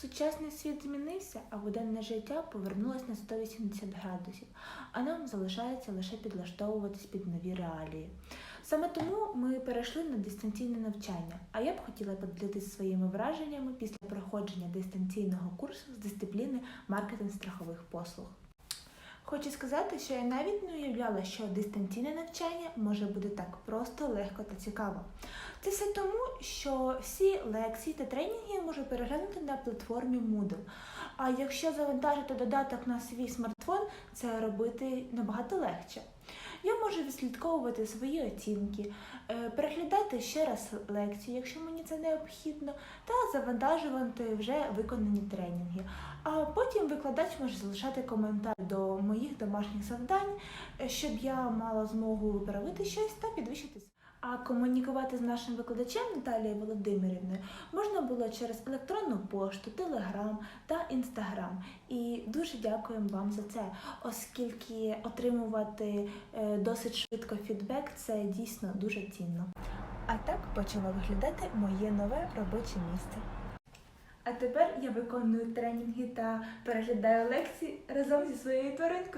Сучасний світ змінився, а буденне життя повернулось на 180 градусів, а нам залишається лише підлаштовуватись під нові реалії. Саме тому ми перейшли на дистанційне навчання, а я б хотіла поділитися своїми враженнями після проходження дистанційного курсу з дисципліни маркетинг страхових послуг. Хочу сказати, що я навіть не уявляла, що дистанційне навчання може бути так просто, легко та цікаво. Це все тому, що всі лекції та тренінги я можу переглянути на платформі Moodle. А якщо завантажити додаток на свій смартфон, це робити набагато легше. Я можу відслідковувати свої оцінки, е, переглядати ще раз лекції, якщо мені це необхідно, та завантажувати вже виконані тренінги. А потім викладач може залишати коментар до моїх домашніх завдань, е, щоб я мала змогу виправити щось та підвищитися. А комунікувати з нашим викладачем Наталією Володимирівною можна було через електронну пошту, телеграм та інстаграм. І дуже дякуємо вам за це, оскільки отримувати е, досить швидко фідбек це дійсно дуже цінно. А так почало виглядати моє нове робоче місце. А тепер я виконую тренінги та переглядаю лекції разом зі своєю тваринкою.